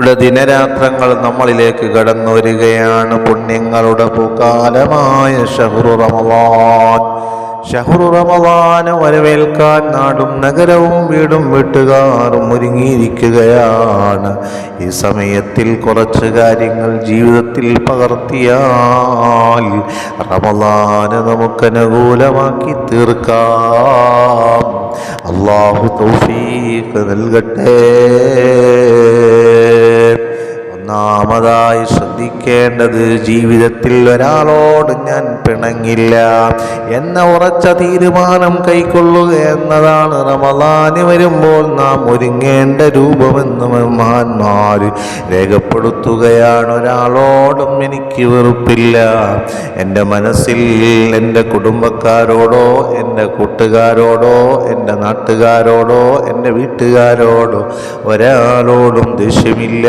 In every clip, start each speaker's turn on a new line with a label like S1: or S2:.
S1: ഇവിടെ ദിനരാത്രങ്ങൾ നമ്മളിലേക്ക് കടന്നു വരികയാണ് പുണ്യങ്ങളുടെ പൂക്കാലമായ ഷഹ്റു റമവാൻ ഷഹ്റു റമവാന് വരവേൽക്കാൻ നാടും നഗരവും വീടും വീട്ടുകാരും ഒരുങ്ങിയിരിക്കുകയാണ്. ഈ സമയത്തിൽ കുറച്ച് കാര്യങ്ങൾ ജീവിതത്തിൽ പകർത്തിയാൽ റമദാന് നമുക്ക് അനുകൂലമാക്കി തീർക്കാം. അള്ളാഹു തൗഫീഖ് നൽകട്ടെ. ഒന്നാമതായി ശ്രദ്ധിക്കേണ്ടത് ജീവിതത്തിൽ ഒരാളോട് ഞാൻ പിണങ്ങില്ല. എന്ന ഉറച്ച തീരുമാനം കൈക്കൊള്ളുക എന്നതാണ് റമദാന് വരുമ്പോൾ നാം ഒരുങ്ങേണ്ട രൂപമെന്ന് മഹാന്മാർ രേഖപ്പെടുത്തുകയാണ്. ഒരാളോടും എനിക്ക് വെറുപ്പില്ല. എന്റെ മനസ്സിൽ എന്റെ കുടുംബക്കാരോടോ എന്റെ കൂട്ടുകാരോടോ എന്റെ നാട്ടുകാരോടോ എന്റെ വീട്ടുകാരോടോ ഒരാളോടും ദേഷ്യമില്ല.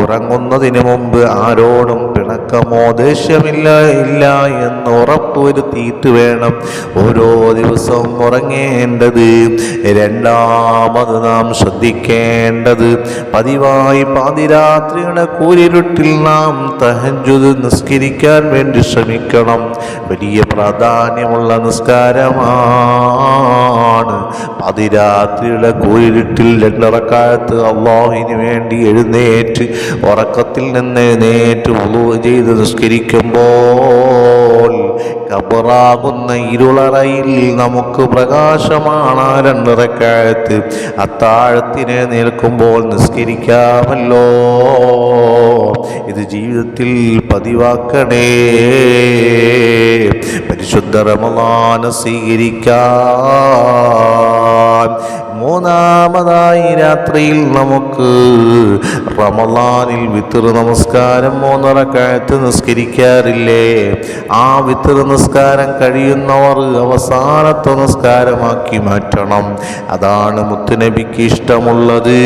S1: ഉറങ്ങുന്നതിന് മുമ്പ് ആരോടും പിണക്കമോ ദേഷ്യമില്ല ഇല്ല എന്ന് ഉറപ്പുവരുത്തിയിട്ട് വേണം. ഓരോ ദിവസവും ഉറങ്ങേണ്ടത് രണ്ടാമത് നാം ശ്രദ്ധിക്കേണ്ടത് പതിവായി പാതിരാത്രിയുടെ കൂരിരുട്ടിൽ നാം തഹഞ്ചുത് നിസ്കരിക്കാൻ വേണ്ടി ശ്രമിക്കണം. വലിയ പ്രാധാന്യമുള്ള നിസ്കാരമാണ് പതിരാത്രിയുടെ കൂരിരുട്ടിൽ രണ്ടിറക്കാലത്ത് അള്ളാഹിന് വേണ്ടി എഴുന്നേറ്റ് ഉറക്കത്തിൽ നിന്ന് എഴുന്നേറ്റ് ചെയ്ത് നിസ്കരിക്കുമ്പോൾ കബറാകുന്ന ഇരുളറയിൽ നമുക്ക് പ്രകാശമാണ് രണ്ടിറക്കാലത്ത് അത്താഴത്തിനെ നിൽക്കുമ്പോൾ നിസ്കരിക്കാമല്ലോ. ഇത് ജീവിതത്തിൽ പതിവാക്കണേ. പരിശുദ്ധ റമദാന സ്വീകരിക്കാൻ മൂന്നാമതായി രാത്രിയിൽ നമുക്ക് റമലാനിൽ വിത്തർ നമസ്കാരം മൂന്നറക്കാലത്ത് നിസ്കരിക്കാറില്ലേ? ആ വിത്തർ നിസ്കാരം കഴിയുന്നവർ അവസാനത്തെ നിസ്കാരമാക്കി മാറ്റണം. അതാണ് മുത്തുനബിക്ക് ഇഷ്ടമുള്ളത്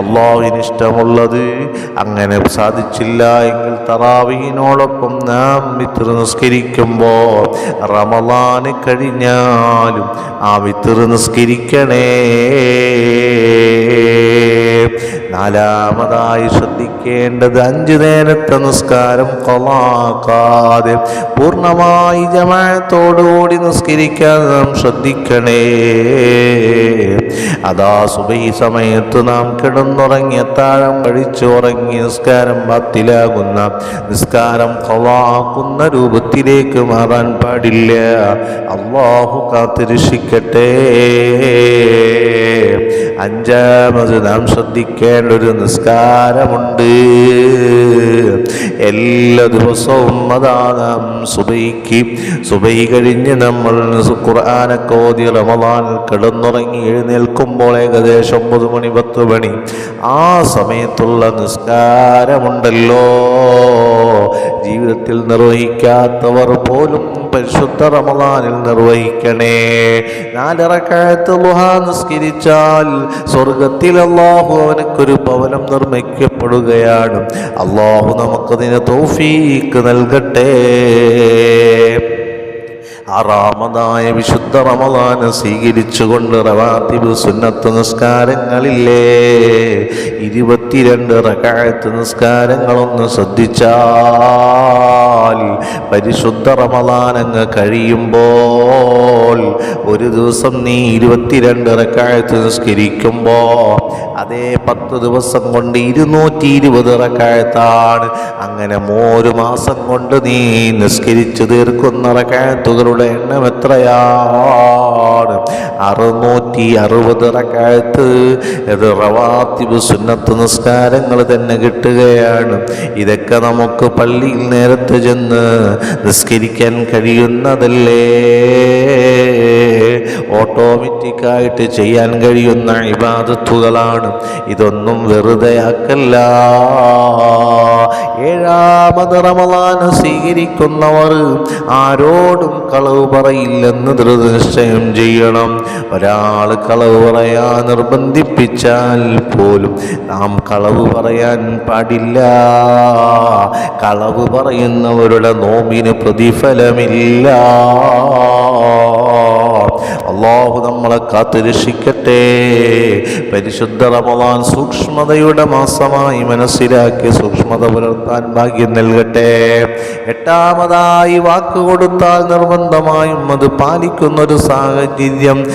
S1: അള്ളാഹുവിന് ഇഷ്ടമുള്ളത് അങ്ങനെ സാധിച്ചില്ല എങ്കിൽ തറാവീനോടൊപ്പം നാം വിത്തർ നിസ്കരിക്കുമ്പോൾ റമലാന് കഴിഞ്ഞാലും ആ വിത്തർ നിസ്കരിക്കണേ. നാലാമതായി ശ്രദ്ധിക്കേണ്ടത് അഞ്ചു നേരത്തെ നിസ്കാരം കൊളാക്കാതെ പൂർണമായി ജമാത്തോടുകൂടി നിസ്കരിക്കാൻ നാം ശ്രദ്ധിക്കണേ. അതാ സുബൈ സമയത്ത് നാം കിടന്നുറങ്ങി താഴം കഴിച്ചു ഉറങ്ങി നിസ്കാരം പത്തിലാകുന്ന നിസ്കാരം കൊളാക്കുന്ന രൂപത്തിലേക്ക് മാറാൻ പാടില്ല. അള്ളാഹു കാത്തിരക്ഷിക്കട്ടെ. അഞ്ചാമത് നാം ശ്രദ്ധിക്കേണ്ട ഒരു നിസ്കാരമുണ്ട്. എല്ലാ ദിവസവും അതാ നാം സുബൈക്ക്. സുബൈ കഴിഞ്ഞ് നമ്മൾ ഖുർആാനൊക്കെ ഓതി കിടന്നുറങ്ങി എഴുന്നേൽക്കുമ്പോൾ ഏകദേശം ഒമ്പത് മണി പത്ത് മണി. ആ സമയത്തുള്ള നിസ്കാരമുണ്ടല്ലോ. ജീവിതത്തിൽ നിർവഹിക്കാത്തവർ പോലും പരിശുദ്ധ റമദാനിൽ നിർവഹിക്കണേ. നാലിറക്കാലത്ത് നിസ്കരിച്ചാൽ സ്വർഗത്തിൽ അള്ളാഹു അവനക്കൊരു ഭവനം നിർമ്മിക്കപ്പെടുകയാണ്. അള്ളാഹു നമുക്കതിന് തോഫീക്ക് നൽകട്ടെ. ആറാമതായ വിശുദ്ധ റമദാന് സ്വീകരിച്ചുകൊണ്ട് റവാത്തിബ് സുന്നത്ത് നിസ്കാരങ്ങളില്ലേ? ഇരുപത്തിരണ്ട് റക്കായത്ത് നിസ്കാരങ്ങളൊന്ന് ശ്രദ്ധിച്ചാൽ പരിശുദ്ധ റമദാനങ്ങ് കഴിയുമ്പോൾ ഒരു ദിവസം നീ ഇരുപത്തിരണ്ട് റക്കായത്ത് നിസ്കരിക്കുമ്പോൾ അതേ പത്ത് ദിവസം കൊണ്ട് ഇരുന്നൂറ്റി ഇരുപത് റക്കായത്താണ്. അങ്ങനെ മൂന്ന് മാസം കൊണ്ട് നീ നിസ്കരിച്ചു തീർക്കുന്ന റക്കായത്തുകളുടെ എണ്ണം എത്രയാണ്? അറുന്നൂറ്റി അറുപത് റക്കായത്ത് ഇത് റവാത്തിബ് സുന്നത്ത് നിസ്കാരങ്ങൾ തന്നെ കിട്ടുകയാണ്. ഇതൊക്കെ നമുക്ക് പള്ളിയിൽ നേരത്തെ ചെന്ന് നിസ്കരിക്കാൻ കഴിയുന്നതല്ലേ? ഓട്ടോമാറ്റിക്കായിട്ട് ചെയ്യാൻ കഴിയുന്ന ഇബാദത്തുകളാണ്. ഇതൊന്നും വെറുതെ ആക്കല്ല ഏഴാമത് റമദാന് സ്വീകരിക്കുന്നവർ ആരോടും കളവ് പറയില്ലെന്ന് ദൃഢനിശ്ചയം ചെയ്യണം. ഒരാൾ കളവ് പറയാൻ നിർബന്ധിപ്പിച്ചാൽ പോലും നാം കളവ് പറയാൻ പാടില്ല. കളവ് പറയുന്നവരുടെ നോമ്പിന് പ്രതിഫലമില്ല. അള്ളാഹു നമ്മളെ കാത്തു രക്ഷിക്കട്ടെ. പരിശുദ്ധ റമദാൻ സൂക്ഷ്മതയുടെ മാസമായി മനസ്സിലാക്കി സൂക്ഷ്മത പുലർത്താൻ ഭാഗ്യം നൽകട്ടെ. എട്ടാമതായി വാക്ക് കൊടുത്താൽ നിർബന്ധമായും അത് പാലിക്കുന്ന ഒരു സാഹചര്യം.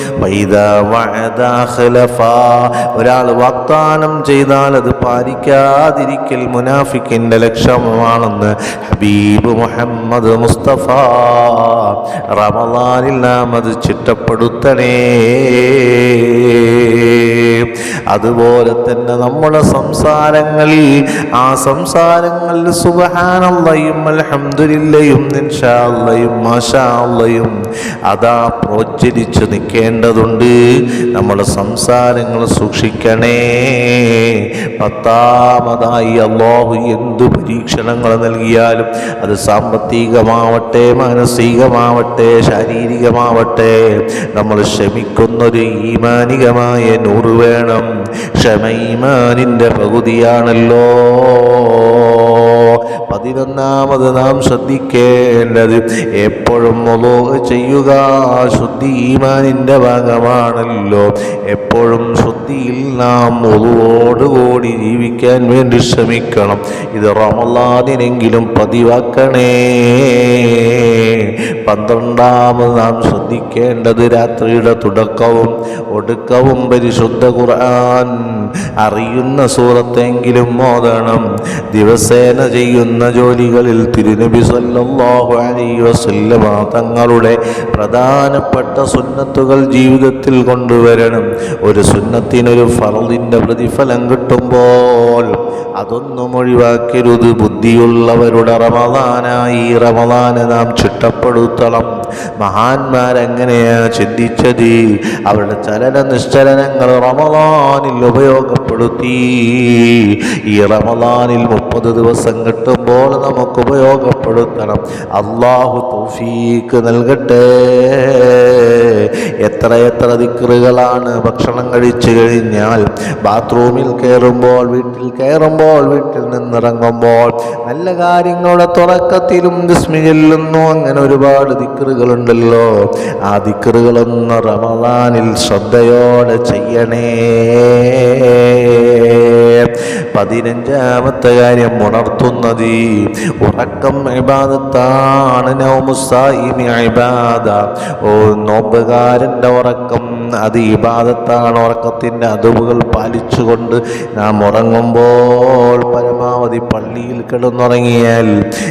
S1: ഒരാൾ വാഗ്ദാനം ചെയ്താൽ അത് പാലിക്കാതിരിക്കൽ മുനാഫിക്കിന്റെ ലക്ഷണമാണെന്ന് ഹബീബ് മുഹമ്മദ് മുസ്തഫ. റമദാനിൽ നാം അത് ചിട്ടപ്പെടുത്തണേ. അതുപോലെ തന്നെ നമ്മുടെ സംസാരങ്ങളിൽ ആ സംസാരങ്ങളിൽ സുബഹാനല്ലയും അൽഹംദുലില്ലയും നിൻഷാല്ലയും മാഷാല്ലയും അതാ പ്രോജ്വലിച്ച് നിൽക്കേണ്ടതുണ്ട്. നമ്മുടെ സംസാരങ്ങൾ സൂക്ഷിക്കണേ. പത്താമതായി അള്ളാഹു എന്തു പരീക്ഷണങ്ങൾ നൽകിയാലും അത് സാമ്പത്തികമാവട്ടെ മാനസികമാവട്ടെ ശാരീരികമാവട്ടെ നമ്മൾ ക്ഷമിക്കുന്നൊരു ഈമാനികമായ നൂറ് വേണം. ക്ഷമ പകുതിയാണല്ലോ. പതിനൊന്നാമത് നാം ശ്രദ്ധിക്കേണ്ടത് എപ്പോഴും മൊലോ ചെയ്യുക. ശുദ്ധി ഈമാനിന്റെ ഭാഗമാണല്ലോ. എപ്പോഴും ശുദ്ധിയിൽ നാം മുതുവോടുകൂടി ജീവിക്കാൻ വേണ്ടി ശ്രമിക്കണം. ഇത് റമലാദിനെങ്കിലും പതിവാക്കണേ. പന്ത്രണ്ടാമത് നാം ശ്രദ്ധിക്കേണ്ടത് രാത്രിയുടെ തുടക്കവും ഒടുക്കവും പരിശുദ്ധ ഖുർആൻ അറിയുന്ന സൂറത്തെങ്കിലും മോദണം ദിവസേന ചെയ്യുന്ന ജോലികളിൽ തിരുനബി സല്ലല്ലാഹു അലൈഹി വസല്ലമ തങ്ങളുടെ പ്രധാനപ്പെട്ട സുന്നത്തുകൾ ജീവിതത്തിൽ കൊണ്ടുവരണം. ഒരു സുന്നത്തിനൊരു ഫറലിന്റെ പ്രതിഫലം കിട്ടുമ്പോൾ അതൊന്നും ഒഴിവാക്കരുത്. ബുദ്ധിയുള്ളവരുടെ റമദാനായി റമദാനെ നാം ചിട്ടപ്പെടുത്തണം. മഹാന്മാരെങ്ങനെയാ ചിന്തിച്ചത്? അവരുടെ ചലന നിശ്ചലനങ്ങൾ റമദാനിൽ ഉപയോഗപ്പെടുത്തി. ഈ റമദാനിൽ മുപ്പത് ദിവസം കിട്ടുമ്പോൾ നമുക്ക് ഉപയോഗപ്പെടുത്തണം. അള്ളാഹു തൗഫീക്ക് നൽകട്ടെ. എത്ര ദിക്കറുകളാണ് ഭക്ഷണം കഴിച്ചു കഴിഞ്ഞാൽ ബാത്റൂമിൽ കയറുമ്പോൾ വീട്ടിൽ കയറുമ്പോൾ വീട്ടിൽ നിന്നിറങ്ങുമ്പോൾ നല്ല കാര്യങ്ങളുടെ തുടക്കത്തിലും വിസ്മി ചെല്ലുന്നു. അങ്ങനെ ഒരുപാട് ദിക്കറുകളുണ്ടല്ലോ ആ ദിക്കറുകളൊന്ന് റമദാനിൽ ശ്രദ്ധയോടെ ചെയ്യണേ. പതിനഞ്ചാമത്തെ കാര്യം ഉണർത്തുന്നത് ഉറക്കം ഇബാദത്താണ് ഓ നോമ്പുകാരന്റെ ഉറക്കം അത് ഇബാദത്താണ് ഉറക്കത്തിന്റെ അതുവുകൾ പാലിച്ചുകൊണ്ട് നാം ഉറങ്ങുമ്പോൾ പരമാവധി പള്ളിയിൽ കിടന്നുറങ്ങിയാൽ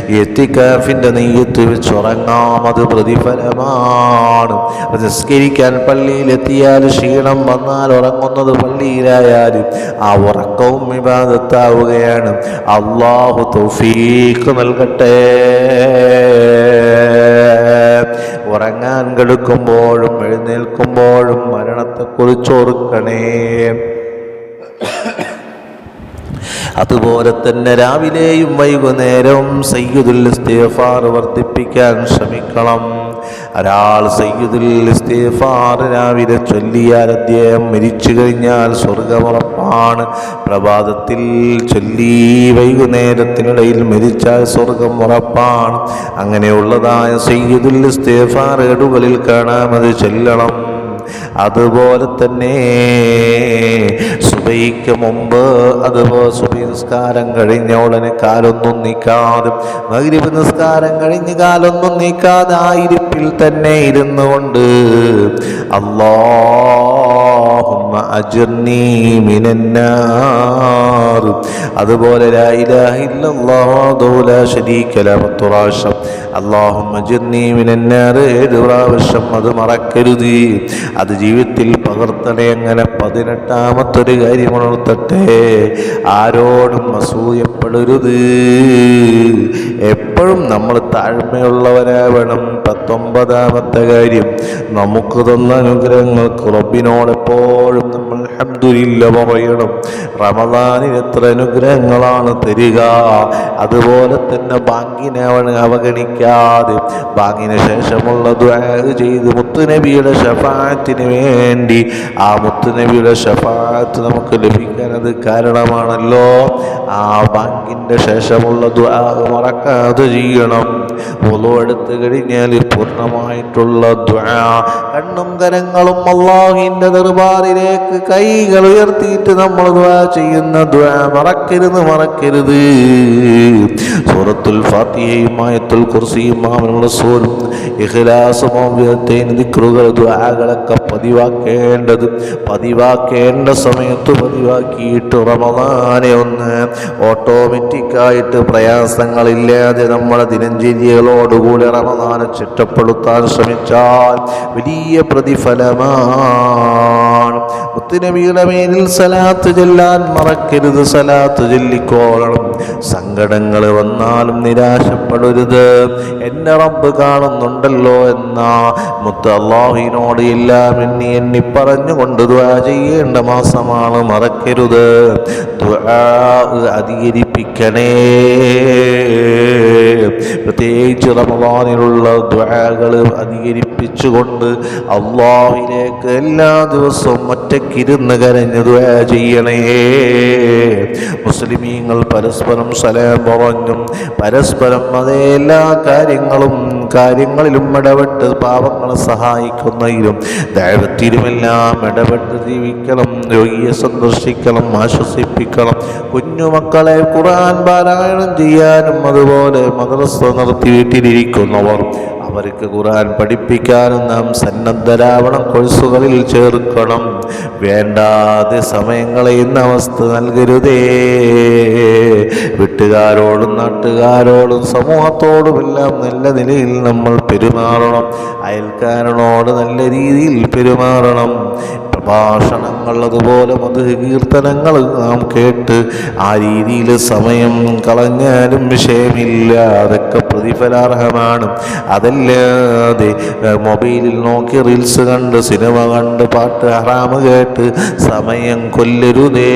S1: എത്തിക്കാഫിന്റെ നെയ്യത്ത് വെച്ച് ഉറങ്ങാം. അത് പ്രതിഫലമാണ്. നിസ്കരിക്കാൻ പള്ളിയിലെത്തിയാൽ ക്ഷീണം വന്നാൽ ഉറങ്ങുന്നത് പള്ളിയിലായാലും ആ ഉറക്കവും വിവാദത്താവുകയാണ് അള്ളാഹു തൗഫീഖ് നൽകട്ടെ. ഉറങ്ങാൻ കെടുക്കുമ്പോഴും എഴുന്നേൽക്കുമ്പോഴും മരണത്തെക്കുറിച്ച് ഓർക്കണേ. അതുപോലെ തന്നെ രാവിലെയും വൈകുന്നേരവും സയ്യുദുൽ ഇസ്തിഗ്ഫാർ വർദ്ധിപ്പിക്കാൻ ശ്രമിക്കണം. ഒരാൾ സയ്യിദുൽ ഇസ്തിഗ്ഫാർ രാവിലെ ചൊല്ലിയാൽ അദ്ദേഹം മരിച്ചു കഴിഞ്ഞാൽ സ്വർഗമുറപ്പാണ്. പ്രഭാതത്തിൽ ചൊല്ലി വൈകുന്നേരത്തിനിടയിൽ മരിച്ചാൽ സ്വർഗം ഉറപ്പാണ് അങ്ങനെയുള്ളതായ സയ്യിദുൽ ഇസ്തിഗ്ഫാർ ഏടുകളിൽ കാണാം അത് ചൊല്ലണം. അതുപോലെ തന്നെ സുബൈക്ക് മുമ്പ് അതുപോലെ സുബൈ നിസ്കാരം കഴിഞ്ഞ ഉടനെ കാലൊന്നും നീക്കാതെ മഗ്രിബ് നിസ്കാരം കഴിഞ്ഞ് കാലൊന്നും നീക്കാതെ ആയിരിപ്പിൽ തന്നെ ഇരുന്നു കൊണ്ട് മിനന്നാർ അതുപോലെ ലാ ഇലാഹ ഇല്ലല്ലാഹു അജർനി മിനന്നാർ ഏഴ് പ്രാവശ്യം അത് മറക്കരുത്. അത് ജീവിതത്തിൽ പകർത്തണേ അങ്ങനെ പതിനെട്ടാമത്തൊരു കാര്യം ഉണർത്തട്ടെ ആരോടും അസൂയപ്പെടരുത്. എപ്പോഴും നമ്മൾ താഴ്മയുള്ളവരാവണം പത്തൊമ്പതാമത്തെ കാര്യം നമുക്ക് തന്ന അനുഗ്രഹങ്ങൾക്ക് റബ്ബിനോടെപ്പോഴും നമ്മൾ അൽഹംദുലില്ല പറയണം. റമദാനിൽ എത്ര അനുഗ്രഹങ്ങളാണ് തരിക. അതുപോലെ തന്നെ ബാങ്കിനെ അവഗണിക്കാതെ. ബാങ്കിന് ശേഷമുള്ള ദുആ ചെയ്ത് മുത്തുനബിയുടെ ഷഫാത്തിന് വേണ്ടി ആ മുത്തുനബിയുടെ ഷഫാത്ത് നമുക്ക് ലഭിക്കാൻ അത് കാരണമാണല്ലോ. ആ ബാങ്കിന്റെ ശേഷമുള്ള ദുആ മറക്കാതെ ചെയ്യണം. ഒലു എടുത്തു കഴിഞ്ഞാൽ പൂർണമായിട്ടുള്ള കണ്ണും കരങ്ങളും അള്ളാഹിന്റെ ദർബാറിലേക്ക് കൈകൾ ഉയർത്തിയിട്ട് നമ്മൾ ചെയ്യുന്ന മറക്കരുത് മറക്കരുത്. സൂറത്തുൽ ഫാത്തിഹയും ആയത്തുൽ കുർസിയും ദിക്റുകൾ ദ്വാകളൊക്കെ പതിവാക്കേണ്ടത്. പതിവാക്കേണ്ട സമയത്ത് പതിവാക്കിയിട്ട് റമദാനെ ഒന്ന് ഓട്ടോമാറ്റിക്കായിട്ട് പ്രയാസങ്ങളില്ലാതെ നമ്മുടെ ദിനചര്യകളോടുകൂടി റമദാനെ ചിട്ടപ്പെടുത്താൻ ശ്രമിച്ചാൽ വലിയ പ്രതിഫലമാണ് മുത്തുനബിയുടെ മേലിൽ സലാത്ത് ചെല്ലാൻ മറക്കരുത് സലാത്ത് ചൊല്ലിക്കോളണം. സങ്കടങ്ങൾ വന്നാലും നിരാശപ്പെടരുത്. എന്നെ റബ്ബ് കാണുന്നുണ്ടല്ലോ എന്ന മുത്ത് അള്ളാഹിനോട് എല്ലാം എണ്ണി എണ്ണി പറഞ്ഞുകൊണ്ട് ദ്വാ ചെയ്യേണ്ട മാസമാണ്. മറക്കരുത്. അധികരിപ്പിക്കണേ. പ്രത്യേകിച്ച് റമദാനിലുള്ള ദ്വാകൾ അധികരിപ്പിച്ചുകൊണ്ട് അള്ളാഹിലേക്ക് എല്ലാ ദിവസവും ഒറ്റക്കിരുന്ന് കരഞ്ഞു ദ്വാ ചെയ്യണേ. മുസ്ലിമീങ്ങൾ പരസ്പരം സലാം പറഞ്ഞും പരസ്പരം അതേ എല്ലാ കാര്യങ്ങളും കാര്യങ്ങളിലും ഇടപെട്ട് പാവങ്ങളെ സഹായിക്കുന്നതിലും ദൈവത്തിലുമെല്ലാം ഇടപെട്ട് ജീവിക്കണം രോഗിയെ സന്ദർശിക്കണം ആശ്വസിപ്പിക്കണം കുഞ്ഞുമക്കളെ ഖുർആൻ പാരായണം ചെയ്യാനും അതുപോലെ മദ്രസ നടത്തി വീട്ടിലിരിക്കുന്നവർ അവർക്ക് ഖുർആൻ പഠിപ്പിക്കാനും നാം സന്നദ്ധരാവണം കോഴ്സുകളിൽ ചേർക്കണം. വേണ്ടാതെ സമയങ്ങളെ ഇന്ന അവസ്ഥ നൽകരുതേ. വീട്ടുകാരോടും നാട്ടുകാരോടും സമൂഹത്തോടുമെല്ലാം നല്ല നിലയിൽ നമ്മൾ പെരുമാറണം. അയൽക്കാരനോട് നല്ല രീതിയിൽ പെരുമാറണം. പ്രഭാഷണങ്ങൾ അതുപോലെ മധു കീർത്തനങ്ങൾ നാം കേട്ട് ആ രീതിയിൽ സമയം കളഞ്ഞാലും വിഷയമില്ല. അതൊക്കെ പ്രതിഫലാർഹമാണ്. അതല്ലാതെ മൊബൈലിൽ നോക്കി റീൽസ് കണ്ട് സിനിമ കണ്ട് പാട്ട് ഹറാമ് കേട്ട് സമയം കൊല്ലരുതേ.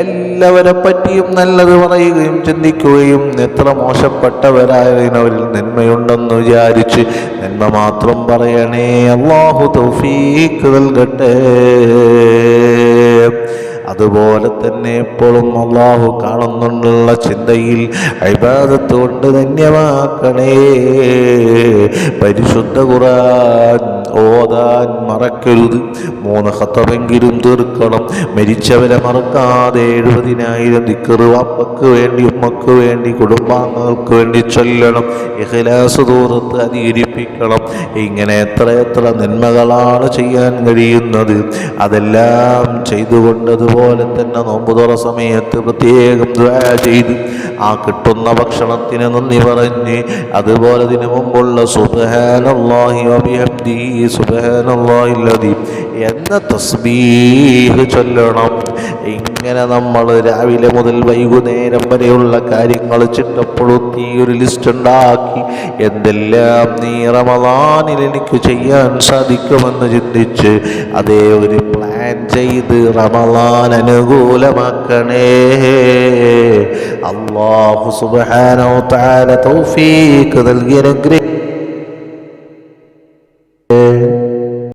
S1: എല്ലാവരെ പറ്റിയും നല്ലത് പറയുകയും ചിന്തിക്കുകയും എത്ര മോശപ്പെട്ടവരായതിനവരിൽ നന്മയുണ്ടെന്ന് വിചാരിച്ച് നന്മ മാത്രം പറയണേ. അള്ളാഹു തൗഫീക്ക് നൽകട്ടെ അതുപോലെ തന്നെ എപ്പോഴും അള്ളാഹു കാണുന്നുള്ള ചിന്തയിൽ അഴിബാദത്ത് കൊണ്ട് ധന്യമാക്കണേ. പരിശുദ്ധ ഖുറാൻ ഓതാൻ മറക്കരുത്. മൂന്ന് ഹത്തമെങ്കിലും തീർക്കണം. മരിച്ചവരെ മറക്കാതെ എഴുപതിനായിരം ദിക്കറ് വാപ്പക്ക് വേണ്ടി ഉമ്മക്ക് വേണ്ടി കുടുംബാംഗങ്ങൾക്ക് വേണ്ടി ചൊല്ലണം. ഇഖ്ലാസ് ദൂരത്ത് അധികരിപ്പിക്കണം. ഇങ്ങനെ എത്ര എത്ര നന്മകളാണ് ചെയ്യാൻ കഴിയുന്നത്. അതെല്ലാം ചെയ്തുകൊണ്ട് അതുപോലെ തന്നെ നോമ്പുതുറ സമയത്ത് പ്രത്യേകം ചെയ്ത് ആ കിട്ടുന്ന ഭക്ഷണത്തിന് നന്ദി പറഞ്ഞ് അതുപോലെ ഇതിനു മുമ്പുള്ള സുബഹാനല്ലാഹി എന്ന തസ്ബീഹ് ചൊല്ലണം. ഇങ്ങനെ നമ്മൾ രാവിലെ മുതൽ വൈകുന്നേരം വരെയുള്ള കാര്യങ്ങൾ ചിട്ടപ്പെടുത്തി ഒരു ലിസ്റ്റ് ഉണ്ടാക്കി. എന്തെല്ലാം നീ റമദാനിൽ എനിക്ക് ചെയ്യാൻ സാധിക്കുമെന്ന് ചിന്തിച്ച് അതേ ഒരു പ്ലാൻ ചെയ്ത് റമദാൻ അനുകൂലമാക്കണേ. അള്ളാഹു സുബാനോ താര തൗഫീക്ക് നൽകി അനുഗ്രഹിക്കട്ടെ